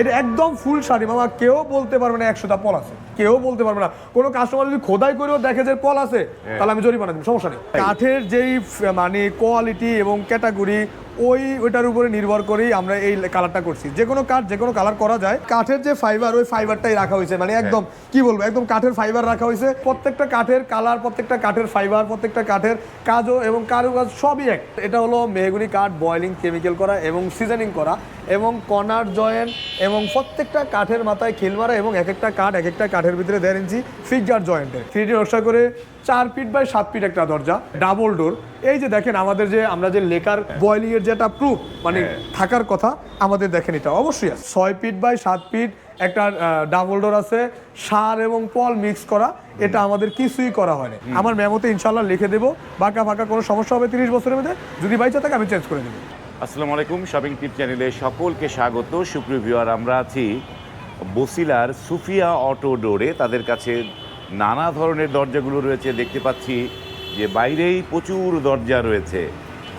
এটা একদম ফুল শাড়ি। মামা কেউ বলতে পারবে না একশোটা পল আছে। কেউ বলতে পারবে না। কোনো কাস্টমার যদি খোদাই করেও দেখে যে পল আছে তাহলে আমি জরিমানা দিব। সমস্যা নেই। কাঠের যেই মানে কোয়ালিটি এবং ক্যাটাগরি ওই ওইটার উপরে নির্ভর করেই আমরা এই কালারটা করছি। যে কোনো কাঠ যে কোনো কালার করা যায় কাঠের যে ফাইবার ওই ফাইবারটাই রাখা হয়েছে। মানে একদম কি বলব একদম কাঠের ফাইবার রাখা হয়েছে। প্রত্যেকটা কাঠের কালার প্রত্যেকটা কাঠের ফাইবার প্রত্যেকটা কাঠের কাজও এবং কারুকাজ সবই এক। এটা হলো মেহগুনি কাঠ বয়েলিং কেমিক্যাল করা এবং সিজনিং করা এবং কর্নার জয়েন্ট এবং প্রত্যেকটা কাঠের মাথায় খিল মারা এবং এক একটা কাঠ এক একটা কাঠের ভিতরে দেড় ইঞ্চি ফিগার জয়েন্টের থ্রি ডি নকশা করে চার ফিট বাই সাত ফিট একটা দরজা ডাবল ডোর এই যে দেখেন আমাদের যে আমরা যে লেকার বয়েলিং এর যেটা প্রুফ মানে থাকার কথা আমাদের দেখেন এটা অবশ্যই আছে। ছয় ফিট বাই সাত ফিট একটা ডাবল ডোর আছে সার এবং পল মিক্স করা এটা আমাদের কিছুই করা হয়নি। আমার মেমোতে ইনশাল্লাহ লিখে দেবো বাঁকা ফাঁকা কোনো সমস্যা হবে তিরিশ বছরের মধ্যে যদি বাইচা থাকে আমি চেঞ্জ করে দেবো। আসসালামু আলাইকুম শপিং টিপ চ্যানেলে সকলকে স্বাগত। সুপ্রিয় ভিউয়ার আমরা আছি বসিলার সুফিয়া অটো ডোরে তাদের কাছে নানা ধরনের দরজাগুলো রয়েছে দেখতে পাচ্ছি যে বাইরেই প্রচুর দরজা রয়েছে।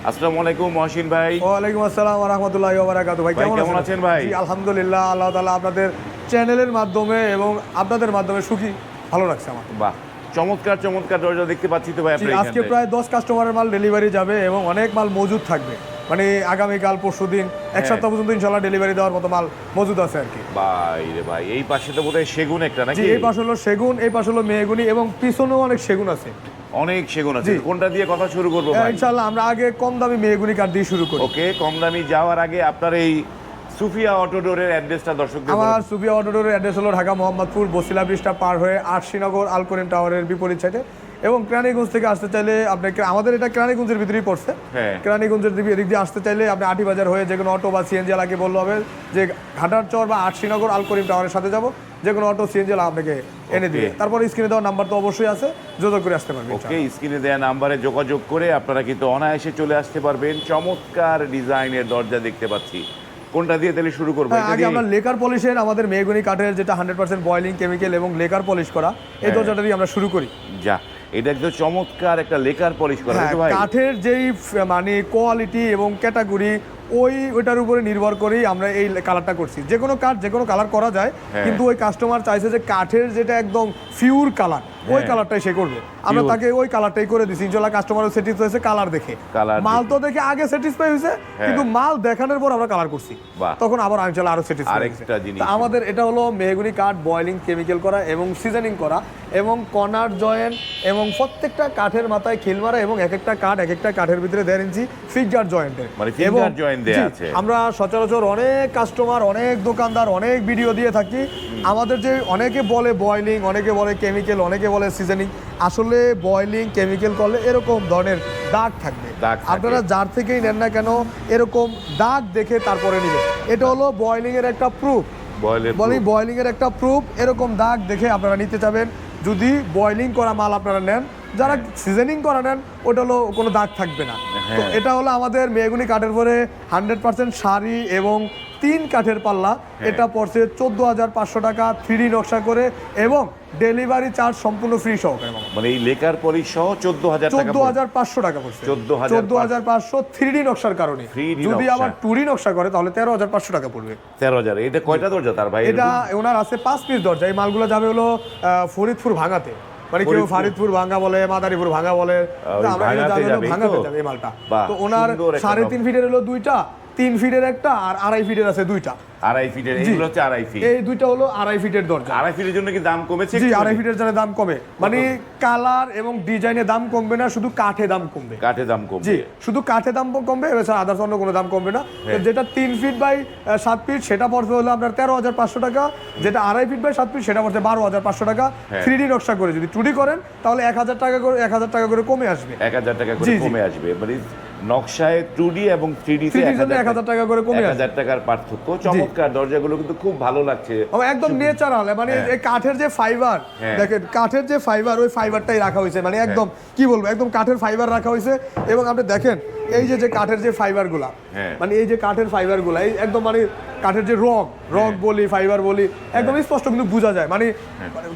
আসসালামু আলাইকুম মহসিন ভাই। ওয়ালাইকুম আসসালাম রহমতুল্লাহ বারাকাতু ভাই ভাই, কেমন আছেন? ভাই? আলহামদুলিল্লাহ আল্লাহ তাআলা আপনাদের চ্যানেলের মাধ্যমে এবং আপনাদের মাধ্যমে সুখী ভালো লাগছে আমার। বাহ চমৎকার চমৎকার দরজা দেখতে পাচ্ছি তো ভাই আজকে প্রায় দশ কাস্টমারের মাল ডেলিভারি যাবে এবং অনেক মাল মজুদ থাকবে। মানে আগামীকাল পরশু দিন এক হ্যাঁ। সপ্তাহ পর্যন্ত ইনশাল্লাহ ডেলিভারি দেওয়ার মতো মাল মজুদ আছে আর কি। ভাই রে ভাই এই পাশে তো বোধহয় সেগুন একটা নাকি? এই পাশ হলো সেগুন এই পাশ হলো মেহগুনি এবং পিছনেও অনেক সেগুন আছে। অনেক সেগুন আছে। কোনটা দিয়ে কথা শুরু করব ভাই? ইনশাল্লাহ আমরা আগে কম দামি মেহগুনি কাঠ দিয়ে শুরু করি। ওকে কম দামি যাওয়ার আগে আপনার এই সুফিয়া অটোডোরের অ্যাড্রেসটা দর্শক। আমার সুফিয়া অটোডোরের অ্যাড্রেস হলো ঢাকা মোহাম্মদপুর বসিলা ব্রিজটা পার হয়ে আরশিনগর আলকরিম টাওয়ারের বিপরীত সাইডে এবং কেরানীগঞ্জ থেকে আসতে চাইলে আপনাকে আমাদের এটা কেরানীগঞ্জের ভিতরেই পড়ছে। হ্যাঁ। কেরানীগঞ্জের দিকে এদিক দিয়ে আসতে চাইলে আপনি আটি বাজার হয়ে যে কোনো অটো বা সিএনজি আলাকে বললে হবে যে ঘাটার চর বা আরশিনগর আলকরিম টাওয়ারের সাথে যাব যে কোনো অটো সিএনজি আপনাকে এনে দিয়ে তারপর স্ক্রিনে দেওয়ার নাম্বার তো অবশ্যই আছে যোগাযোগ করে আসতে পারবেন ওকে স্ক্রিনে দেওয়া নাম্বারে যোগাযোগ করে আপনারা কিন্তু অনায়াসে চলে আসতে পারবেন। চমৎকার ডিজাইনের দরজা দেখতে পাচ্ছি। কোনটা দিয়ে তাহলে শুরু করব? হ্যাঁ, আগে? আমরা লেকার পলিশের আমাদের মেহগুনি কাঠের যেটা হান্ড্রেড পার্সেন্ট বয়েলিং কেমিক্যাল এবং লেকার পলিশ করা এই হ্যাঁ। দরজাটা দিয়ে আমরা শুরু করি। যা। এটা একদম চমৎকার একটা লেকার পলিশ করা হ্যাঁ কাঠের যেই মানে কোয়ালিটি এবং ক্যাটাগরি ওই ওইটার উপরে নির্ভর করেই আমরা এই কালারটা করছি। যে কোনো কাঠ যে কোনো কালার করা যায় হ্যাঁ। কিন্তু ওই কাস্টমার চাইছে যে কাঠের যেটা একদম পিওর কালার ওই হ্যাঁ। কালারটাই সে করবে। আমরা তাকে ওই কালারটাই করে দিছি। ইনশাল্লাহ কাস্টমারও স্যাটিসফাই হয়েছে কালার দেখে। মাল তো দেখে আগে স্যাটিসফাই হয়েছে কিন্তু মাল দেখানোর পর আমরা কালার করছি। তখন আবার ইনশাল্লাহ আরও স্যাটিসফাই আমাদের এটা হলো মেহগুনি কাঠ বয়লিং কেমিক্যাল করা এবং সিজনিং করা এবং কর্নার জয়েন্ট এবং প্রত্যেকটা কাঠের মাথায় খিল মারা এবং এক একটা কাঠ এক একটা কাঠের ভিতরে দেড় ইঞ্চি ফিগার জয়েন্টের মানে finger joint দেয়া আছে। আমরা সচরাচর অনেক কাস্টমার অনেক দোকানদার অনেক ভিডিও দিয়ে থাকি। আমাদের যে অনেকে বলে বয়লিং অনেকে বলে কেমিক্যাল অনেকে বলে সিজনিং আসলে বয়লিং কেমিক্যাল করলে এরকম ধরনের দাগ থাকবে। আপনারা যার থেকেই নেন না কেন এরকম দাগ দেখে তারপরে নেবেন। এটা হলো বয়েলিং এর একটা প্রুফ বলি proof। বয়েলিং এর একটা প্রুফ এরকম দাগ দেখে আপনারা নিতে চাবেন যদি বয়লিং করা মাল আপনারা নেন যারা সিজনিং করা নেন ওটা হলো কোনো দাগ থাকবে না। তো হ্যাঁ। এটা হলো আমাদের মেগুনি কাঠের পরে হান্ড্রেড পার্সেন্ট শাড়ি এবং তিন কাঠের পাল্লা। হ্যাঁ। এটা পড়ছে চোদ্দ হাজার পাঁচশো টাকা থ্রি নকশা করে এবং ডেলিভারি চার্জ সম্পূর্ণ ফ্রি সহকারে মানে এই লেকার পলিশ সহ চোদ্দ হাজার চোদ্দ হাজার পাঁচশো টাকা পড়ছে। 14,500 চোদ্দ হাজার পাঁচশো থ্রি নকশার কারণে। যদি আবার টু ডি নকশা করে তাহলে তেরো হাজার পাঁচশো টাকা পড়বে। তেরো হাজার। এটা কয়টা দরজা তার ভাই? এটা ওনার আছে পাঁচ পিস দরজা। এই মালগুলো যাবে হলো ফরিদপুর ভাঙাতে। মানে কেউ ফরিদপুর। ফারিদপুর ভাঙা বলে মাদারীপুর ভাঙ্গা বলে ভাঙ্গা তো? যাবে এই মালটা তো ওনার সাড়ে তিন ফিটের হলো দুইটা তিন ফিটের একটা আর আড়াই ফিটের আছে দুইটা। আড়াই ফিটের এইগুলো হচ্ছে আড়াই ফিট। এই দুইটা হলো আড়াই ফিটের দরজা। আড়াই ফিটের জন্য কি দাম কমেছে জি আড়াই ফিটের জন্য দাম কমে। মানে কালার এবং ডিজাইনের দাম কমবে না শুধু কাঠে দাম কমবে। কাঠে দাম কমবে। জি শুধু কাঠে দাম কমবে এছাড়া আদার্স অন্য কোনো দাম কমবে না। হ্যাঁ। যেটা তিন ফিট বাই সাত ফিট সেটা পড়বে হলো আপনার তেরো হাজার পাঁচশো টাকা। যেটা আড়াই ফিট বাই সাত ফিট সেটা পড়ছে বারো হাজার পাঁচশো টাকা। হ্যাঁ। থ্রি ডি নকশা করে যদি টু করেন তাহলে এক হাজার টাকা করে এক হাজার টাকা করে কমে আসবে। এক হাজার টাকা করে। কমে আসবে। মানে নকশায় টু ডি এবং থ্রি ডি এক হাজার টাকা করে কমে হাজার টাকার পার্থক্য। চমৎকার দরজাগুলো কিন্তু খুব ভালো লাগছে। একদম ন্যাচারাল মানে হ্যাঁ। এই কাঠের যে ফাইবার হ্যাঁ। দেখেন কাঠের যে ফাইবার ওই ফাইবারটাই রাখা হয়েছে। মানে একদম কি বলব একদম কাঠের ফাইবার রাখা হয়েছে। এবং আপনি দেখেন এই যে যে কাঠের যে ফাইবারগুলা হ্যাঁ। মানে এই যে কাঠের ফাইবারগুলা এই একদম মানে কাঠের যে রক রক হ্যাঁ। বলি ফাইবার বলি একদম স্পষ্ট কিন্তু বোঝা যায়। মানে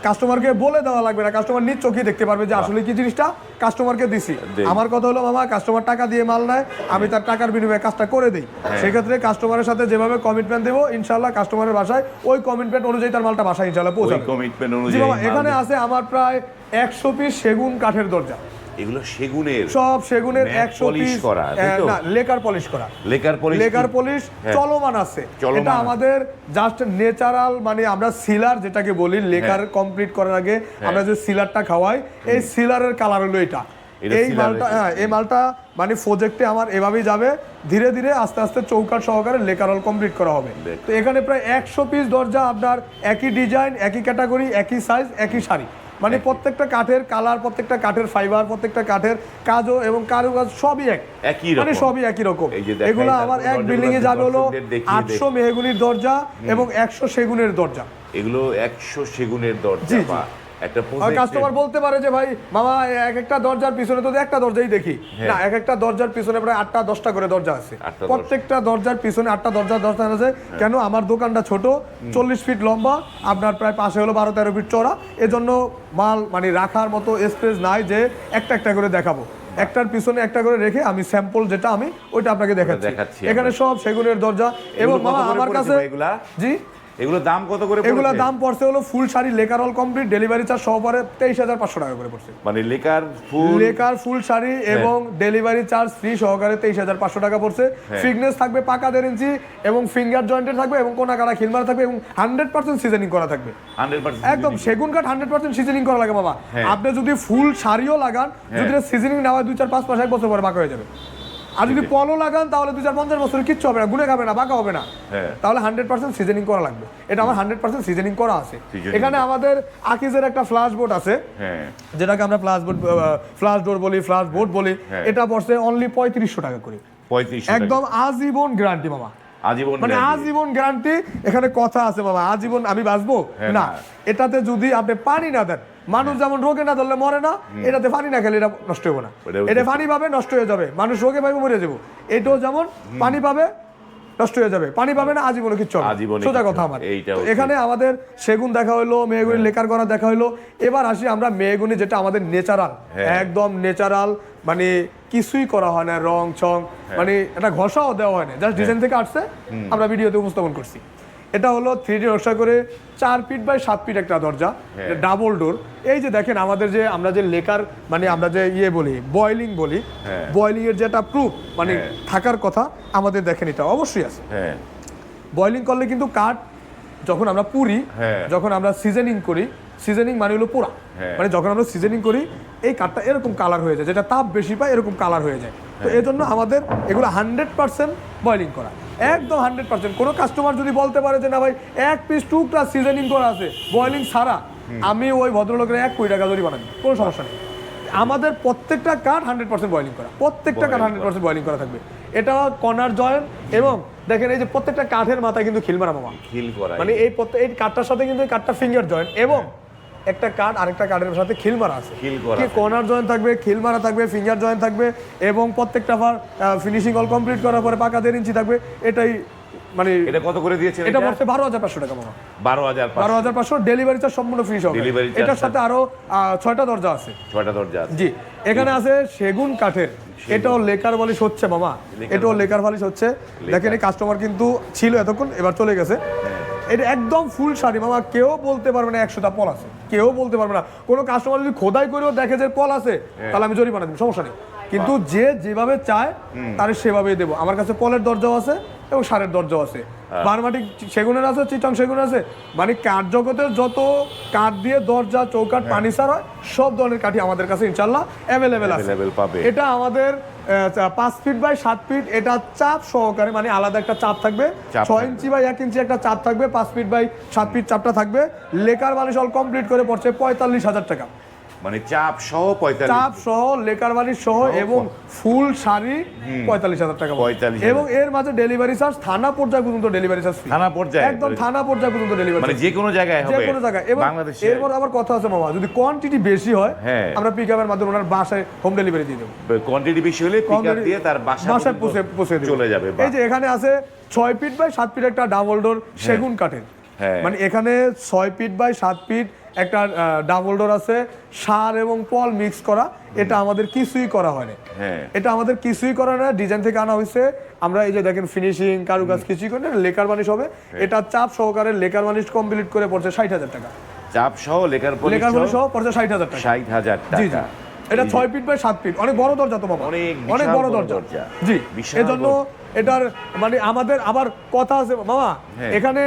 কাস্টমারকে বলে দেওয়া লাগবে না কাস্টমার নিজ চোখেই দেখতে পারবে যে আসলে কি জিনিসটা কাস্টমারকে দিছি। আমার কথা হলো মামা কাস্টমার টাকা দিয়ে মাল নেয় আমি তার টাকার বিনিময়ে কাজটা করে দিই। হ্যাঁ। সেক্ষেত্রে কাস্টমারের সাথে যেভাবে কমিটমেন্ট দেবো ইনশাল্লাহ কাস্টমারের বাসায় ওই কমিটমেন্ট অনুযায়ী তার মালটা বাসায় ইনশাল্লাহ পৌঁছাবে। কমিটমেন্ট অনুযায়ী এখানে আছে আমার প্রায় একশো পিস সেগুন কাঠের দরজা। এগুলো সেগুনের সব সেগুনের করা, না লেকার পলিশ করা। লেকার পলিশ লেকার পলিশ হ্যাঁ। চলমান আছে। এটা আমাদের জাস্ট মানে আমরা সিলার যেটাকে বলি লেকার হ্যাঁ। কমপ্লিট করার আগে আমরা যে সিলারটা খাওয়াই এই সিলারের কালার হলো এটা। এটা এই মালটা হ্যাঁ এই মালটা মানে প্রজেক্টে আমার এভাবেই যাবে। ধীরে ধীরে আস্তে আস্তে চৌকাট সহকারে লেকারল কমপ্লিট করা হবে। তো এখানে প্রায় একশো পিস দরজা আপনার একই ডিজাইন একই ক্যাটাগরি একই সাইজ একই শাড়ি। মানে প্রত্যেকটা কাঠের কালার প্রত্যেকটা কাঠের ফাইবার প্রত্যেকটা কাঠের কাজও এবং কারুকাজ সবই এক। একই মানে সবই একই রকম। এগুলো আবার আমার এক বিল্ডিং এ যাবে হলো আটশো মেহগুনির দরজা এবং একশো সেগুনের দরজা। এগুলো একশো সেগুনের দরজা একটা কাস্টমার বলতে পারে যে ভাই মামা এক একটা দরজার পিছনে তো একটা দরজাই দেখি। হ্যাঁ। না এক একটা দরজার পিছনে প্রায় আটটা দশটা করে দরজা আছে। প্রত্যেকটা দরজার পিছনে আটটা দরজা দরজা আছে। কেন? আমার দোকানটা ছোট চল্লিশ ফিট লম্বা আপনার প্রায় পাশে হলো বারো তেরো ফিট চড়া এজন্য মাল মানে রাখার মতো স্পেস নাই যে একটা একটা করে দেখাবো। একটার পিছনে একটা করে রেখে আমি স্যাম্পল যেটা আমি ওইটা আপনাকে দেখাচ্ছি। এখানে সব সেগুনের দরজা। এবং আমার কাছে জি? এগুলো দাম কত করে এগুলা? দাম পড়ছে হলো full sari lacquer all complete delivery charge সহ পরে তেইশ হাজার পাঁচশো টাকা করে পড়ছে। মানে লেকার ফুল লেকার ফুল শাড়ি এবং ডেলিভারি চার্জ ফ্রি সহকারে তেইশ হাজার পাঁচশো টাকা পড়ছে। হ্যাঁ। ফিটনেস থাকবে পাকা দেড় ইঞ্চি এবং ফিঙ্গার জয়েন্টেড থাকবে এবং কোনা কাটা খিলমারা থাকবে এবং হান্ড্রেড পার্সেন্ট সিজনিং করা থাকবে। একদম সেগুন কাঠ হান্ড্রেড পার্সেন্ট সিজনিং করা লাগে বাবা। হ্যাঁ। আপনি যদি ফুল শাড়িও লাগান যদি সিজনিং না হয় দুই চার পাঁচ পাঁচ এক বছর পরে বাঁকা হয়ে যাবে। আর যদি পলো লাগান তাহলে দু চার পঞ্চাশ বছর কিচ্ছু হবে না গুনে খাবে না বাঁকা হবে না। হ্যাঁ। তাহলে হান্ড্রেড পার্সেন্ট সিজনিং করা লাগবে। এটা আমার হান্ড্রেড পার্সেন্ট সিজনিং করা আছে। এখানে আমাদের আকিজের একটা ফ্লাশ বোর্ড আছে হ্যাঁ। যেটাকে আমরা ফ্লাশ বোর্ড ফ্লাশ ডোর বলি ফ্লাশ বোর্ড বলি হ্যাঁ। এটা পড়ছে অনলি পঁয়ত্রিশশো টাকা করে। একদম আজীবন গ্যারান্টি মামা আজীবন মানে। আজীবন গ্যারান্টি এখানে কথা আছে বাবা। আজীবন আমি বাঁচবো? না। এটাতে যদি আপনি পানি না দেন মানুষ যেমন রোগে না ধরলে মরে না এটাতে পানি না খেলে এটা নষ্ট হবে না। এটা পানি পাবে নষ্ট হয়ে যাবে। মানুষ রোগে পাবে মরে যাব। এটাও যেমন পানি পাবে নষ্ট হয়ে যাবে। পানি পাবে না আজীবনে কিচ্ছু সোজা কথা আমার। এখানে আমাদের সেগুন দেখা হলো মেহগুনি লেখার করা দেখা হলো এবার আসি আমরা মেহগুনি যেটা আমাদের নেচারাল হ্যাঁ। একদম নেচারাল মানে কিছুই করা হয় না রং হ্যাঁ। মানে এটা ঘষাও দেওয়া হয় না। জাস্ট ডিজাইন থেকে আসছে। আমরা ভিডিওতে উপস্থাপন করছি। এটা হলো থ্রি ডি নকশা করে চার ফিট বাই সাত ফিট একটা দরজা হ্যাঁ। ডাবল ডোর এই যে দেখেন আমাদের যে আমরা যে লেকার মানে আমরা যে ইয়ে বলি বয়লিং বলি হ্যাঁ। বয়লিং এর যেটা প্রুফ মানে হ্যাঁ। থাকার কথা আমাদের দেখেন এটা অবশ্যই আছে হ্যাঁ বয়লিং করলে কিন্তু কাঠ যখন আমরা পুরি হ্যাঁ। যখন আমরা সিজনিং করি সিজনিং মানে হলো পোড়া হ্যাঁ। মানে যখন আমরা সিজনিং করি এই কাঠটা এরকম কালার হয়ে যায় যেটা তাপ বেশি পায় এরকম কালার হয়ে যায় হ্যাঁ। তো এই জন্য আমাদের এগুলো হান্ড্রেড পার্সেন্ট বয়লিং করা। একদম হান্ড্রেড পার্সেন্ট কোনো কাস্টমার যদি বলতে পারে যে না ভাই এক পিস টুকরা সিজনিং করা আছে বয়লিং ছাড়া আমি ওই ভদ্রলোকের এক কোটি টাকা জরিমানা বানাবি কোনো সমস্যা নেই। আমাদের প্রত্যেকটা কাঠ হান্ড্রেড পার্সেন্ট বয়লিং করা। প্রত্যেকটা কাঠ হান্ড্রেড পার্সেন্ট বয়লিং করা থাকবে। এটা কর্নার জয়েন্ট এবং দেখেন এই যে প্রত্যেকটা কাঠের মাথায় কিন্তু খিলমারা মামা। খিল করা মানে এই প্রত্যেক এই কাঠটার সাথে কিন্তু এই কাঠটা ফিঙ্গার জয়েন্ট এবং একটা কাঠ আরেকটা কাঠের সাথে খিল মারা আছে। কি কর্নার জয়েন্ট থাকবে খিল মারা থাকবে ফিঙ্গার জয়েন্ট থাকবে এবং প্রত্যেকটা বার ফিনিশিং অল কমপ্লিট করার পরে পাকা দেড় ইঞ্চি থাকবে এটাই মানে এটা কত করে দিয়েছেন এটা পড়ছে বারো হাজার পাঁচশো টাকা মামা। বারো হাজার বারো হাজার পাঁচশো ডেলিভারি চার্জ সম্পূর্ণ ফ্রি হবে এটার সাথে আরও ছয়টা দরজা আছে। ছয়টা দরজা আছে। জি এখানে আছে সেগুন কাঠের। এটাও লেকার বালিশ হচ্ছে মামা। এটাও লেকার বালিশ হচ্ছে। দেখেন এই কাস্টমার কিন্তু ছিল এতক্ষণ এবার চলে গেছে। হ্যাঁ। এটা একদম ফুল শাড়ি। মামা কেউ বলতে পারবে না একশোটা পল আছে। কেউ বলতে পারবে না। কোনো কাস্টমার যদি খোদাই করেও দেখে যে পল আছে হ্যাঁ। তাহলে আমি জরিমানা দিব সমস্যা নেই। কিন্তু যে যেভাবে চায় তার সেভাবেই দেবো। আমার কাছে পলের দরজাও আছে এবং সারের দরজাও আছে। হ্যাঁ। বারমাটিক সেগুনের আছে চিটং সেগুন আছে। মানে কাঠ জগতের যত কাঠ দিয়ে দরজা চৌকাঠ হ্যাঁ। পানি সার হয় সব ধরনের কাঠি আমাদের কাছে ইনশাল্লাহ অ্যাভেলেবেল আছে। এটা আমাদের পাঁচ ফিট বাই সাত ফিট এটা চাপ সহকারে মানে আলাদা একটা চাপ থাকবে। ছয় ইঞ্চি বাই এক ইঞ্চি একটা চাপ থাকবে পাঁচ ফিট বাই সাত ফিট চাপটা থাকবে। লেকার বালিশ অল কমপ্লিট করে পড়ছে পঁয়তাল্লিশ হাজার টাকা। মানে চাপ সহ পঁয়তাল্লিশ চাপ সহ লেকার বাড়ি সহ এবং ফুল শাড়ি পঁয়তাল্লিশ হাজার টাকা। 45,000 এবং এর মাঝে ডেলিভারি চার্জ থানা পর্যায়ে পর্যন্ত ডেলিভারি চার্জ থানা পর্যায়ে একদম থানা পর্যায়ে পর্যন্ত ডেলিভারি মানে যে কোনো জায়গায় যে কোনো জায়গায়। এবং এরপর আবার কথা আছে মামা যদি কোয়ান্টিটি বেশি হয় হ্যাঁ। আমরা পিক আপের মাধ্যমে ওনার বাসায় হোম ডেলিভারি দিয়ে দেবো। কোয়ান্টিটি বেশি হলে পিক Quantity- দিয়ে তার বাসা বাসায় পৌঁছে পৌঁছে চলে যাবে। এই যে এখানে আছে ছয় ফিট বাই সাত ফিট একটা ডাবল ডোর সেগুন কাঠের। হ্যাঁ। মানে এখানে ছয় ফিট বাই সাত ফিট একটা ডাবল ডোর আছে। সার এবং পল মিক্স করা এটা আমাদের কিছুই করা হয়নি হ্যাঁ। এটা আমাদের কিছুই করা না ডিজাইন থেকে আনা হয়েছে। আমরা এই যে দেখেন ফিনিশিং কারুকাজ কিছুই করে না লেকার বানিশ হবে। হ্যাঁ। এটা চাপ সহকারে লেকার বানিশ কমপ্লিট করে পড়ছে ষাট হাজার টাকা। চাপ সহ পলিশ লেকার বানিশ সহ পড়ছে ষাট হাজার টাকা। ষাট হাজার টাকা। এটা ছয় ফিট বাই সাত ফিট। অনেক বড় দরজা তো বাবা। অনেক বড় দরজা। জি এজন্য এটার মানে আমাদের আবার কথা আছে মামা হ্যাঁ। এখানে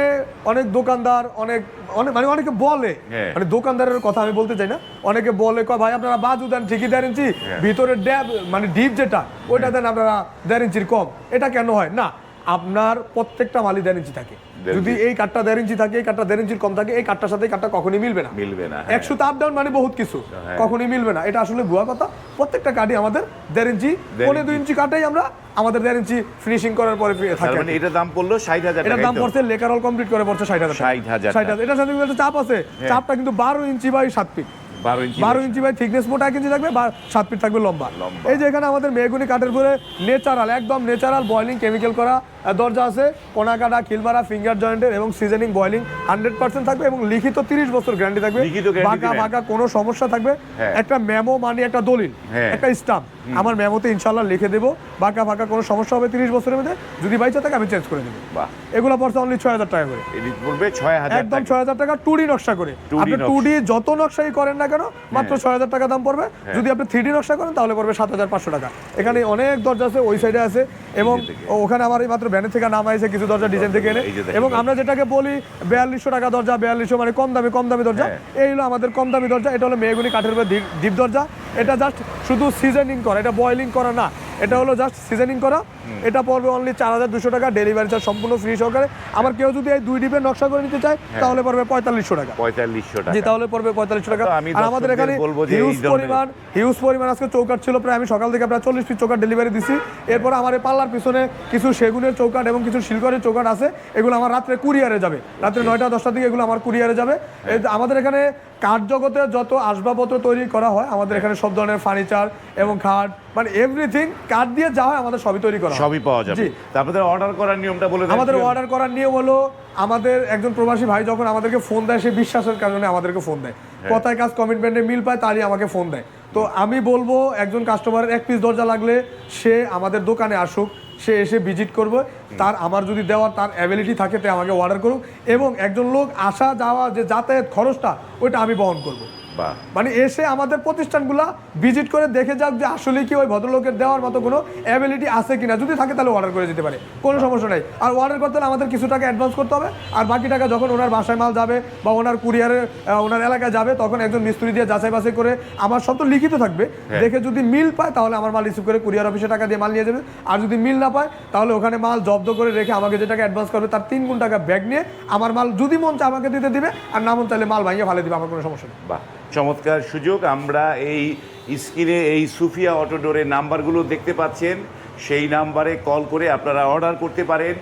অনেক দোকানদার অনেক অনেক মানে অনেকে বলে হ্যাঁ। মানে দোকানদারের কথা আমি বলতে চাই না। অনেকে বলে কয় ভাই আপনারা বাজু দেন ঠিকই দেড় ইঞ্চি। হ্যাঁ। ভিতরে ড্যাব মানে ডিপ যেটা ওইটা দেন আপনারা দেড় ইঞ্চির কম। এটা কেন হয়? না আপনার প্রত্যেকটা মালই দেড় ইঞ্চি থাকে। যদি এই কাঠটা দেড় ইঞ্চি থাকে এই কাঠটা দেড় ইঞ্চির কম থাকে এই কাঠটার সাথে কাঠটা কখনই মিলবে না। মিলবে না হ্যাঁ। একশো আপ ডাউন মানে বহুত কিছু হ্যাঁ। কখনই মিলবে না। এটা আসলে ভুয়া কথা। প্রত্যেকটা কাঠই আমাদের দেড় ইঞ্চি পনেরো। দুই ইঞ্চি। কাটাই আমরা আমাদের দেড় ইঞ্চি ফিনিশিং করার পরে থাকে মানে এটার দাম পড়ল ষাট হাজার এটার দাম পড়ছে লেকার অল কমপ্লিট করে পড়ছে ষাট হাজার 60,000 ষাট হাজার এটার সাথে কিন্তু একটা চাপ আছে। চাপটা কিন্তু বারো ইঞ্চি বাই সাত ফিট বারো ইঞ্চি বারো ইঞ্চি বাই থিকনেস মোটা এক ইঞ্চি থাকবে বা সাত ফিট থাকবে লম্বা। এই যে এখানে আমাদের মেগুনি কাঠের পরে নেচারাল একদম নেচারাল বয়লিং কেমিক্যাল করা দরজা আছে কোনা কাটা খিলমারা ফিঙ্গার জয়েন্টের এবং সিজনিং বয়লিং হান্ড্রেড পার্সেন্ট থাকবে এবং লিখিত তিরিশ বছর গ্যারান্টি থাকবে। বাঁকা বাঁকা কোনো সমস্যা থাকবে। হ্যাঁ। একটা মেমো মানে একটা দলিল হ্যাঁ। একটা স্টাম্প আমার মেমোতে ইনশাল্লাহ লিখে দেবো। বাঁকা বাঁকা কোনো সমস্যা হবে তিরিশ বছরের মধ্যে। যদি বাইচা থাকে আমি চেঞ্জ করে দেবো। এগুলো পড়ছে অনলি ছয় হাজার টাকা করে। ছয় হাজার একদম টাকা। ছয় হাজার টাকা টুডি নকশা করে। 2D আপনি নকশা। টুডি যত নকশাই করেন না কেন মাত্র ছয় হাজার টাকা দাম পড়বে। যদি আপনি থ্রি ডি নকশা করেন তাহলে পড়বে সাত হাজার পাঁচশো টাকা। এখানে অনেক দরজা আছে ওই সাইডে আছে। এবং। ওখানে আমার এই মাত্র ব্যানের থেকে নাম আছে কিছু দরজা ডিজাইন থেকে এনে। এবং আমরা যেটাকে বলি বিয়াল্লিশশো টাকা দরজা বিয়াল্লিশশো মানে কম দামি কম দামি দরজা। হ্যাঁ। এই হলো আমাদের কম দামি দরজা। এটা হলো মেয়েগুলি কাঠের উপর ডিপ দরজা। এটা জাস্ট শুধু সিজনিং করা এটা বয়লিং করা না। এটা হলো জাস্ট সিজনিং করা। এটা পড়বে অনলি চার হাজার দুশো টাকা ডেলিভারি চার্জ সম্পূর্ণ ফ্রি সহকারে। আবার কেউ যদি এই দুই ডিপের নকশা করে নিতে চায় তাহলে পড়বে পঁয়তাল্লিশশো টাকা। পঁয়তাল্লিশশো টাকা। জি তাহলে পড়বে পঁয়তাল্লিশশো টাকা। আর আমাদের এখানে হিউজ পরিমাণ হিউজ পরিমাণ আজকে চৌকাট ছিল। প্রায় আমি সকাল থেকে প্রায় চল্লিশ পিস চৌকাট ডেলিভারি দিছি। এরপর আমার এই পাল্লার পিছনে কিছু সেগুনের চৌকাট এবং কিছু শিলকরের চৌকাট আছে। এগুলো আমার রাত্রে কুরিয়ারে যাবে। রাত্রে নয়টা দশটার দিকে এগুলো আমার কুরিয়ারে যাবে। আমাদের এখানে কাঠ জগতে যত আসবাবপত্র তৈরি করা হয় আমাদের এখানে সব ধরনের ফার্নিচার এবং খাট মানে এভরিথিং কাঠ দিয়ে যা হয় আমাদের সবই তৈরি করা। সবই পাওয়া যাবে জি। আপনাদের অর্ডার করার নিয়মটা বলে দেন আমাদের অর্ডার করার নিয়ম হলো আমাদের একজন প্রবাসী ভাই যখন আমাদেরকে ফোন দেয় সে বিশ্বাসের কারণে আমাদেরকে ফোন দেয় হ্যাঁ। কথায় কাজ কমিটমেন্টে মিল পায় তারই আমাকে ফোন দেয় তো আমি বলব একজন কাস্টমারের এক পিস দরজা লাগলে সে আমাদের দোকানে আসুক সে এসে ভিজিট করবে। তার আমার যদি দেওয়ার তার অ্যাবিলিটি থাকে, তে আমাকে অর্ডার করুক। এবং একজন লোক আসা যাওয়া যে যাতায়াত খরচটা, ওইটা আমি বহন করব। মানে এসে আমাদের প্রতিষ্ঠানগুলো ভিজিট করে দেখে যাক যে আসলে কি ওই ভদ্রলোকের দেওয়ার মতো কোনো অ্যাবিলিটি আছে কিনা। যদি থাকে তাহলে অর্ডার করে যেতে পারে। কোনো সমস্যা নাই। আর অর্ডার করতে হলে আমাদের কিছু টাকা অ্যাডভান্স করতে হবে। আর বাকি টাকা যখন ওনার বাসায় মাল যাবে বা ওনার কুরিয়ারে ওনার এলাকায় যাবে তখন একজন মিস্ত্রি দিয়ে যাচাই বাছাই করে আমার সব তো লিখিত থাকবে। দেখে যদি মিল পায় তাহলে আমার মাল রিসিভ করে কুরিয়ার অফিসে টাকা দিয়ে মাল নিয়ে যাবে। আর যদি মিল না পায় তাহলে ওখানে মাল জব্দ করে রেখে আমাকে যে টাকা অ্যাডভান্স করবে তার তিন গুণ টাকা ব্যাগ নিয়ে আমার মাল যদি মন চায় আমাকে দিতে দিবে। আর না মন চাইলে মাল ভাঙিয়ে ফেলে দিবে আমার কোনো সমস্যা নেই। বাহ। চমৎকার সুযোগ। আমরা এই স্ক্রিনে এই সুফিয়া অটো ডোরের নাম্বারগুলো দেখতে পাচ্ছেন। সেই নাম্বারে কল করে আপনারা অর্ডার করতে পারেন।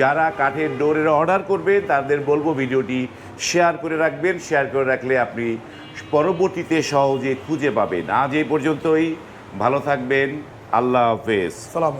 যারা কাঠের ডোরের অর্ডার করবেন, তাদের বলব ভিডিওটি শেয়ার করে রাখবেন। শেয়ার করে রাখলে আপনি পরবর্তীতে সহজে খুঁজে পাবেন। আজ এই পর্যন্তই। ভালো থাকবেন। আল্লাহ হাফেজ। সালাম